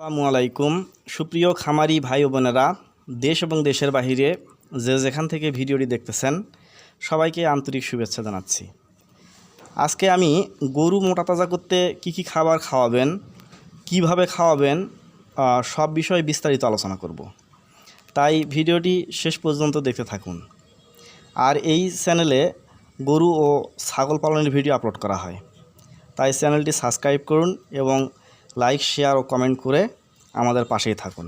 আসসালামু আলাইকুম। সুপ্রিয় খামারি ভাই বোনেরা, দেশ এবং দেশের বাহিরে যে যেখান থেকে ভিডিওটি দেখতেছেন, সবাইকে আন্তরিক শুভেচ্ছা জানাচ্ছি। আজকে আমি গরু মোটা তাজা করতে কি কি খাবার খাওয়াবেন, কীভাবে খাওয়াবেন সব বিষয়ে বিস্তারিত আলোচনা করব। তাই ভিডিওটি শেষ পর্যন্ত দেখতে থাকুন। আর এই চ্যানেলে গরু ও ছাগল পালনের ভিডিও আপলোড করা হয়। তাই চ্যানেলটি সাবস্ক্রাইব করুন এবং লাইক, শেয়ার ও কমেন্ট করে আমাদের পাশেই থাকুন।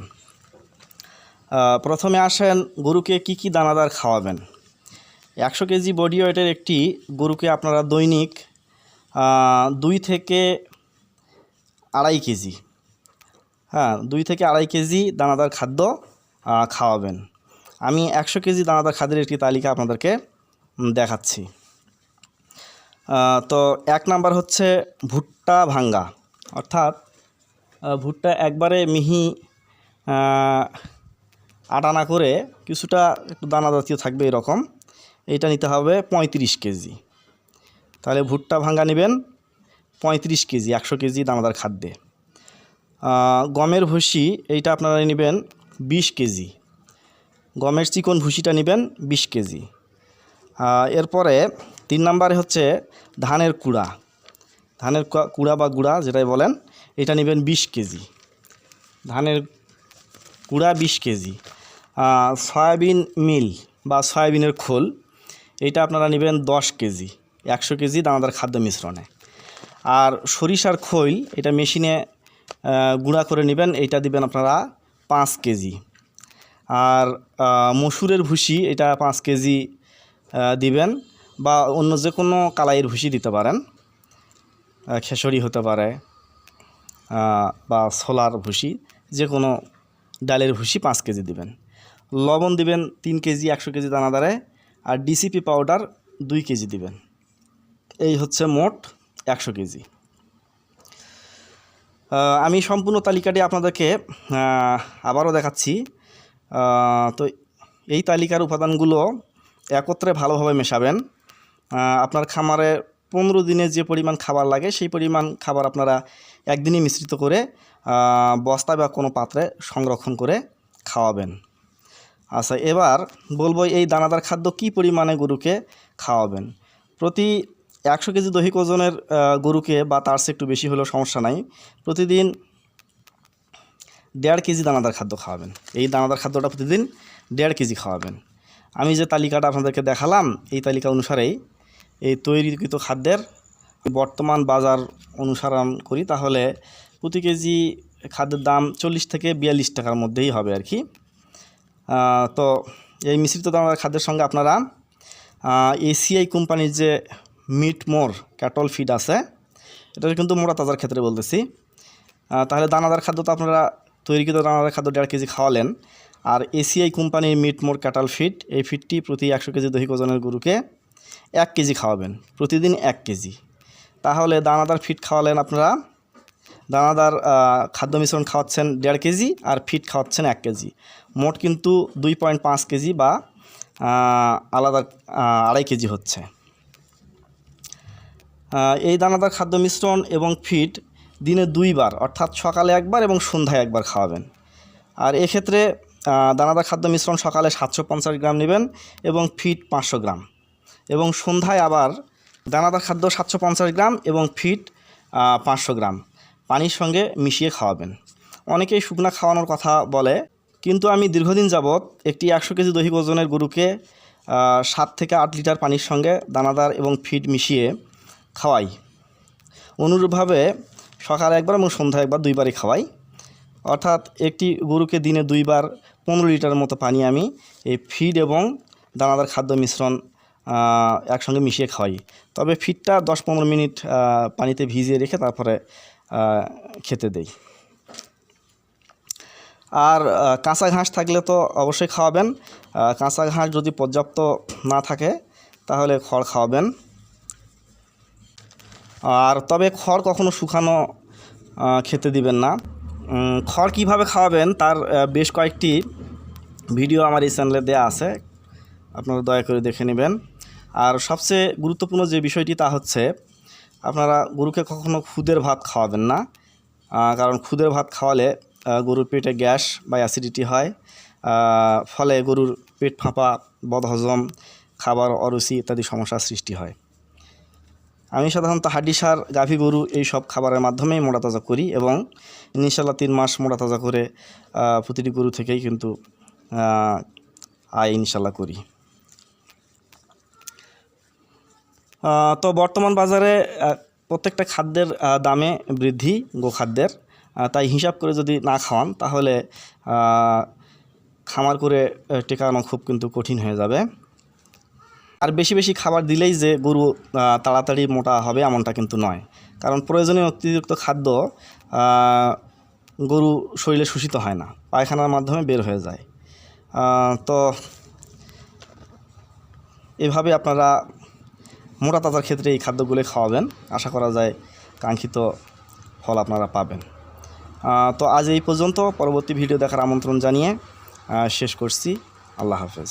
প্রথমে আসেন গরুকে কি কি দানাদার খাওয়াবেন। একশো কেজি বডি ওয়েটের একটি গরুকে আপনারা দৈনিক দুই থেকে আড়াই কেজি হ্যাঁ দুই থেকে আড়াই কেজি দানাদার খাদ্য খাওয়াবেন। আমি একশো কেজি দানাদার খাদ্যের একটি তালিকা আপনাদেরকে দেখাচ্ছি। তো এক নাম্বার হচ্ছে ভুট্টা ভাঙ্গা, অর্থাৎ ভুট্টা একবারে মিহি আহ, আটা না করে কিছুটা একটু দানা জাতীয় থাকবে এরকম। এইটা নিতে হবে পঁয়ত্রিশ কেজি। তাহলে ভুট্টা ভাঙ্গা নেবেন পঁয়ত্রিশ কেজি একশো কেজি দানাদার খাদ্যে। গমের ভুসি এইটা আপনারা নেবেন বিশ কেজি। গমের চিকন ভুসিটা নেবেন বিশ কেজি। এরপরে তিন নম্বরে হচ্ছে ধানের কুড়া। ধানের কুড়া বা গুঁড়া যেটাই বলেন এটা নেবেন বিশ কেজি। ধানের কুড়া বিশ কেজি। সয়াবিন মিল বা সয়াবিনের খোল, এটা আপনারা নেবেন দশ কেজি, একশো কেজি দানাদার খাদ্য মিশ্রণে। আর সরিষার খৈল, এটা মেশিনে গুঁড়া করে নেবেন এইটা দিবেন আপনারা পাঁচ কেজি। আর মসুরের ভুসি, এটা পাঁচ কেজি দিবেন বা অন্য যে কোনো কালাইয়ের ভুসি দিতে পারেন। খেসরি হতে পারে। বা ছোলার ভুসি যে কোনো ডালের ভুসি পাঁচ কেজি দিবেন। লবণ দিবেন তিন কেজি, একশো কেজি দানাদারে আর ডিসিপি পাউডার দুই কেজি দিবেন। এই হচ্ছে মোট একশো কেজি। আমি সম্পূর্ণ তালিকাটি আপনাদেরকে আবারও দেখাচ্ছি। তো এই তালিকার উপাদানগুলো একত্রে ভালোভাবে মেশাবেন। আপনার খামারে পনেরো দিনে যে পরিমাণ খাবার লাগে, সেই পরিমাণ খাবার আপনারা একদিনই মিশ্রিত করে বস্তা বা কোনো পাত্রে সংরক্ষণ করে খাওয়াবেন। আচ্ছা এবার বলব এই দানাদার খাদ্য কি পরিমাণে গরুকে খাওয়াবেন? প্রতি একশো কেজি দৈহিক ওজনের গরুকে বা তার একটু বেশি হলেও সমস্যা নাই, প্রতিদিন দেড় কেজি দানাদার খাদ্য খাওয়াবেন। এই দানাদার খাদ্যটা প্রতিদিন দেড় কেজি খাওয়াবেন। আমি যে তালিকাটা আপনাদেরকে দেখালাম, এই তালিকা অনুসারেই এই তৈরিকৃত খাদ্যের বর্তমান বাজার অনুসরণ করি, তাহলে প্রতি কেজি খাদ্যের দাম চল্লিশ থেকে বিয়াল্লিশ টাকার মধ্যেই হবে আর কি। তো এই মিশ্রিত দানাদার খাদ্যের সঙ্গে আপনারা এসিআই কোম্পানির যে মিট মোর, ক্যাটল ফিড আছে, এটা কিন্তু মোটা তাজার ক্ষেত্রে বলতেছি। তাহলে দানাদার খাদ্য তো আপনারা তৈরিকৃত দানাদার খাদ্য দেড় কেজি খাওয়ালেন। আর এসিআই কোম্পানির মিট মোর, ক্যাটাল ফিড, এই ফিডটি প্রতি একশো কেজি দৈহিক ওজনের গরুকে এক কেজি খাওয়াবেন, প্রতিদিন এক কেজি। তাহলে দানাদার ফিড খাওয়ালেন আপনারা। দানাদার খাদ্য মিশ্রণ খাওয়াচ্ছেন দেড় কেজি আর ফিট খাওয়াচ্ছেন এক কেজি। মোট কিন্তু দুই পয়েন্ট পাঁচ কেজি বা আলাদা আড়াই কেজি হচ্ছে। এই দানাদার খাদ্য মিশ্রণ এবং ফিট দিনে দুইবার, অর্থাৎ সকালে একবার এবং সন্ধ্যায় একবার খাওয়াবেন। আর এক্ষেত্রে দানাদার খাদ্য মিশ্রণ সকালে সাতশো পঞ্চাশ গ্রাম নেবেন এবং ফিট পাঁচশো গ্রাম। এবং সন্ধ্যায় আবার দানাদার খাদ্য সাতশো পঞ্চাশ গ্রাম এবং ফিড পাঁচশো গ্রাম। পানির সঙ্গে মিশিয়ে খাওয়াবেন। অনেকেই শুকনা খাওয়ানোর কথা বলে, কিন্তু আমি দীর্ঘদিন যাবৎ একটি একশো কেজি দৈহিক ওজনের গরুকে সাত থেকে আট লিটার পানির সঙ্গে দানাদার এবং ফিড মিশিয়ে খাওয়াই। অনুরূপভাবে সকালে একবার এবং সন্ধ্যায় একবার দুইবারই খাওয়াই। অর্থাৎ একটি গরুকে দিনে দুইবার পনেরো লিটার মতো পানি আমি এই ফিড এবং দানাদার খাদ্য মিশ্রণ একসঙ্গে মিশিয়ে খাওয়াই। তবে ফিটটা দশ পনেরো মিনিট পানিতে ভিজিয়ে রেখে তারপরে খেতে দেই। আর কাঁচা ঘাস থাকলে তো অবশ্যই খাওয়াবেন। কাঁচা ঘাস যদি পর্যাপ্ত না থাকে, তাহলে খড় খাওয়াবেন। আর, তবে খড় কখনো শুকানো খেতে দিবেন না। খড় কীভাবে খাওয়াবেন তার বেশ কয়েকটি ভিডিও আমার এই চ্যানেলে দেওয়া আছে। আপনারা দয়া করে দেখে নেবেন। আর সবচেয়ে গুরুত্বপূর্ণ যে বিষয়টি তা হচ্ছে, আপনারা গরুকে কখনো খুদের ভাত খাওয়াবেন না। কারণ খুদের ভাত খাওয়ালে গরুর পেটে গ্যাস বা অ্যাসিডিটি হয়। ফলে গরুর পেট ফাঁপা, বদহজম, খাবার অরুচি ইত্যাদি সমস্যার সৃষ্টি হয়। আমি সাধারণত হাড্ডি সার, গাভী গরু এই সব খাবারের মাধ্যমেই মোটা তাজা করি এবং ইনশাল্লাহ তিন মাস মোটা তাজা করে প্রতিটি গরু থেকেই কিন্তু আয় ইনশাল্লাহ করি। তো বর্তমান বাজারে প্রত্যেকটা খাদ্যের দামে বৃদ্ধি গোখাদ্যের। তাই হিসাব করে যদি না খাওয়ান, তাহলে খামার করে টেকানো খুব কিন্তু কঠিন হয়ে যাবে। আর বেশি বেশি খাবার দিলেই যে গরু তাড়াতাড়ি মোটা হবে এমনটা কিন্তু নয়। কারণ প্রয়োজনীয় অতিরিক্ত খাদ্য গরু শরীরে শোষিত হয় না, পায়খানার মাধ্যমে বের হয়ে যায়। তো, এভাবে আপনারা মোটা তাজার ক্ষেত্রে এই খাদ্যগুলো খাওয়াবেন। আশা করা যায় কাঙ্ক্ষিত ফল আপনারা পাবেন। তো আজ এই পর্যন্ত। পরবর্তী ভিডিও দেখার আমন্ত্রণ জানিয়ে শেষ করছি। আল্লাহ হাফেজ।